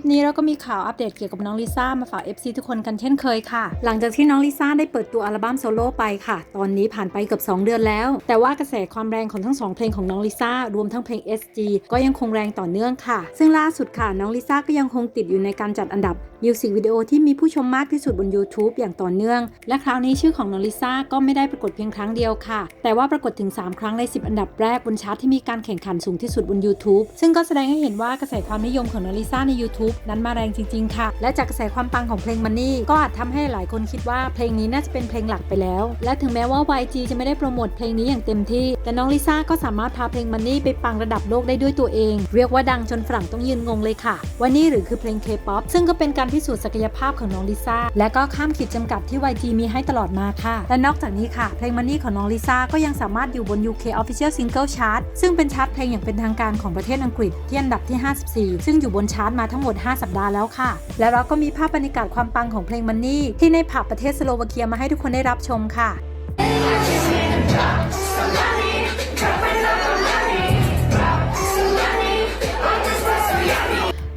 ปนี้เราก็มีข่าวอัปเดตเกี่ยวกับน้องลิซ่ามาฝาก FC ทุกคนกันเช่นเคยค่ะ หลังจากที่น้องลิซ่าได้เปิดตัวอัลบั้มโซโล่ไปค่ะ ตอนนี้ผ่านไปเกือบ2 เดือนแล้ว แต่ว่ากระแสความแรงของทั้งสองเพลงของน้องลิซ่ารวมทั้งเพลง SG ก็ยังคงแรงต่อเนื่องค่ะ ซึ่งล่าสุดค่ะน้องลิซ่าก็ยังคงติดอยู่ในการจัดอันดับมิวสิกวิดีโอที่มีผู้ชมมากที่สุดบน YouTube อย่างต่อเนื่อง และคราวนี้ชื่อของน้องลิซ่าก็ไม่ได้ปรากฏเพียงครั้งเดียวค่ะ แต่ว่าปรากฏถึง 3 ครั้งใน 10 อันดับแรกบนชาร์ตที่มีการแข่งขันสูงที่สุดบน YouTube ซึ่งก็แสดงให้เห็นว่ากระแสความนิยมของน้องลิซ่าใน YouTube นั้นมาแรงจริง ๆ ค่ะ และจากกระแสความปังของเพลงมันนี่ก็อาจทำให้หลายคนคิดว่าเพลงนี้น่าจะเป็นเพลงหลักไปแล้ว และถึงแม้ว่า YG จะไม่ได้โปรโมทเพลงนี้อย่างเต็มที่ แต่น้องลิซ่าก็สามารถพาเพลงมันนี่ไปปังระดับโลกได้ด้วยตัวเอง เรียกว่าดังจนฝรั่งต้องยืนงงเลยค่ะว่านี่หรือคือเพลง K-POP ซึ่งก็เป็นการพิสูจน์ศักยภาพของน้องลิซ่าและก็ข้ามขีดจำกัดที่ YG มีให้ตลอดมาค่ะและนอกจากนี้ค่ะ เพลงมันนี่ของน้องลิซ่าก็ยังสามารถอยู่บน UK Official Single Chart ซึ่งเป็นชาร์ตเพลงอย่างเป็นทางการของประเทศอังกฤษที่อันดับที่ 54 ซึ่งอยู่บนชาร์ตมาทั้งหมด5 สัปดาห์แล้วค่ะ และเราก็มีภาพบรรยากาศความปังของเพลงมันนี่ที่ในผับประเทศสโลวาเกียมาให้ทุกคนได้รับชมค่ะ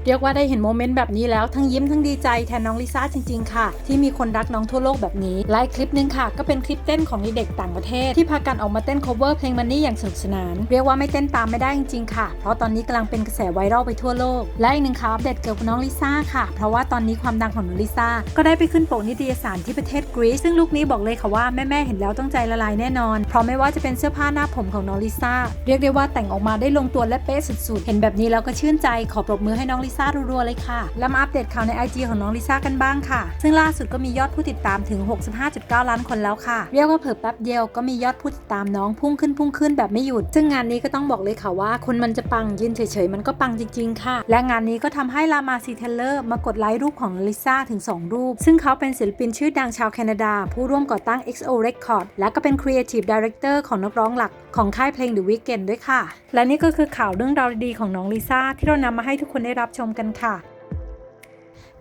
เรียกว่าได้เห็นโมเมนต์แบบนี้แล้วทั้งยิ้มทั้งดีใจแทนน้องลิซ่าจริง ๆ ค่ะ ที่มีคนรักน้องทั่วโลกแบบนี้ไลฟ์คลิปหนึงค่ะ ก็เป็นคลิปเต้นของเด็กต่างประเทศ ที่พากันออกมาเต้น cover เพลงมันนี่อย่างสนุกสนาน เรียกว่าไม่เต้นตามไม่ได้จริง ๆ ค่ะ เพราะตอนนี้กำลังเป็นกระแสไวรัลไปทั่วโลก และอีกหนึ่งข่าวอัปเดตเกี่ยวกับน้องลิซ่าค่ะ เพราะว่าตอนนี้ความดังของน้องลิซ่าก็ได้ไปขึ้นปกนิตยสารที่ประเทศกรีซซึ่งลูกนี้บอกเลยค่ะว่าแม่ๆเห็นแล้วต้องใจละลายแน่นอน เพราะไม่ว่าจะเป็นเสื้อผ้าหน้าผมของน้องลิซ่าเรียกได้ว่าแต่งออกมาได้ลงตัวและเป๊ะสุดๆ เห็นแบบนี้แล้วก็ชื่นใจขอปรบมือให้น้องลิซ่ารัวๆเลยค่ะ แล้วมาอัปเดตข่าวใน IG ของน้องลิซ่ากันบ้างค่ะ ซึ่งล่าสุดก็มียอดผู้ติดตามถึง 65.9 ล้านคนแล้วค่ะ เรียกว่าเผิ่แป๊บเดียวก็มียอดผู้ติดตามน้องพุ่งขึ้นพุ่งขึ้นแบบไม่หยุด ซึ่งงานนี้ก็ต้องบอกเลยค่ะว่า คนมันจะปังยืนเฉยๆ มันก็ปังจริง ๆ ค่ะ และงานนี้ก็ทำให้ลามาซีเทเลอร์มากดไลค์รูปของลิซ่าถึง 2 รูป ซึ่งเขาเป็นศิลปินชื่อดังชาวแคนาดา ผู้ร่วมก่อตั้ง XO Record และก็เป็น Creative Director ของนักร้องหลักของค่ายเพลง The Weeknd ด้วยค่ะ และนี่ก็คือข่าวเรื่องราวดีๆของน้องลิซ่าที่เรานำมาให้ทุกคนได้รับชมกันค่ะ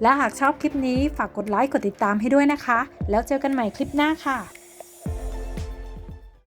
และหากชอบคลิปนี้ฝากกดไลค์กดติดตามให้ด้วยนะคะ แล้วเจอกันใหม่คลิปหน้าค่ะ